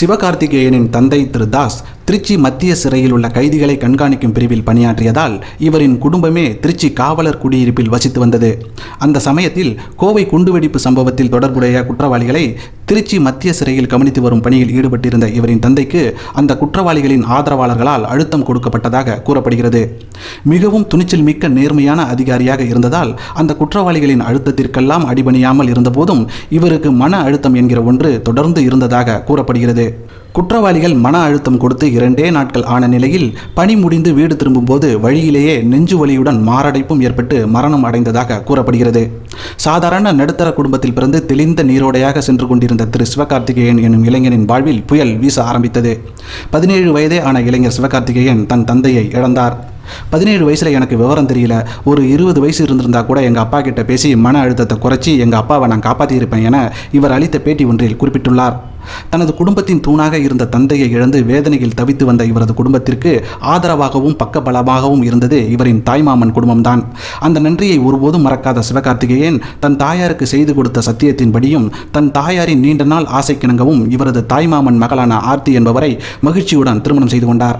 சிவகார்த்திகேயனின் தந்தை திரு தாஸ் திருச்சி மத்திய சிறையில் உள்ள கைதிகளை கண்காணிக்கும் பிரிவில் பணியாற்றியதால் இவரின் குடும்பமே திருச்சி காவலர் குடியிருப்பில் வசித்து வந்தது. அந்த சமயத்தில் கோவை குண்டுவெடிப்பு சம்பவத்தில் தொடர்புடைய குற்றவாளிகளை திருச்சி மத்திய சிறையில் கவனித்து வரும் பணியில் ஈடுபட்டிருந்த இவரின் தந்தைக்கு அந்த குற்றவாளிகளின் ஆதரவாளர்களால் அழுத்தம் கொடுக்கப்பட்டதாக கூறப்படுகிறது. மிகவும் துணிச்சல் மிக்க நேர்மையான அதிகாரியாக இருந்ததால் அந்த குற்றவாளிகளின் அழுத்தத்திற்கெல்லாம் அடிபணியாமல் இருந்தபோதும் இவருக்கு மன அழுத்தம் என்கிற ஒன்று தொடர்ந்து இருந்ததாக கூறப்படுகிறது. குற்றவாளிகள் மன அழுத்தம் கொடுத்து இரண்டே நாட்கள் ஆன நிலையில் பணி முடிந்து வீடு திரும்பும்போது வழியிலேயே நெஞ்சு வலியுடன் மாரடைப்பும் ஏற்பட்டு மரணம் அடைந்ததாக கூறப்படுகிறது. சாதாரண நடுத்தர குடும்பத்தில் பிறந்து தெளிந்த நீரோடையாக சென்று கொண்டிருந்த திரு சிவகார்த்திகேயன் என்னும் இளைஞனின் வாழ்வில் புயல் வீச ஆரம்பித்தது. பதினேழு வயதே ஆன இளைஞர் சிவகார்த்திகேயன் தன் தந்தையை இழந்தார். பதினேழு வயசில் எனக்கு விவரம் தெரியல. ஒரு இருபது வயசு இருந்திருந்தா கூட எங்கள் அப்பா கிட்ட பேசி மன அழுத்தத்தை குறைச்சி எங்கள் அப்பாவை நான் காப்பாற்றியிருப்பேன் என இவர் அளித்த பேட்டி ஒன்றில் குறிப்பிட்டுள்ளார். தனது குடும்பத்தின் தூணாக இருந்த தந்தையை இழந்து வேதனையில் தவித்து வந்த இவரது குடும்பத்திற்கு ஆதரவாகவும் பக்கபலமாகவும் இருந்தது இவரின் தாய்மாமன் குடும்பம்தான். அந்த நன்றியை ஒருபோதும் மறக்காத சிவகார்த்திகேயன் தன் தாயாருக்கு செய்து கொடுத்த சத்தியத்தின்படியும் தன் தாயாரின் நீண்ட நாள் ஆசைக்கிணங்கவும் இவரது தாய்மாமன் மகளான ஆர்த்தி என்பவரை மகிழ்ச்சியுடன் திருமணம் செய்து கொண்டார்.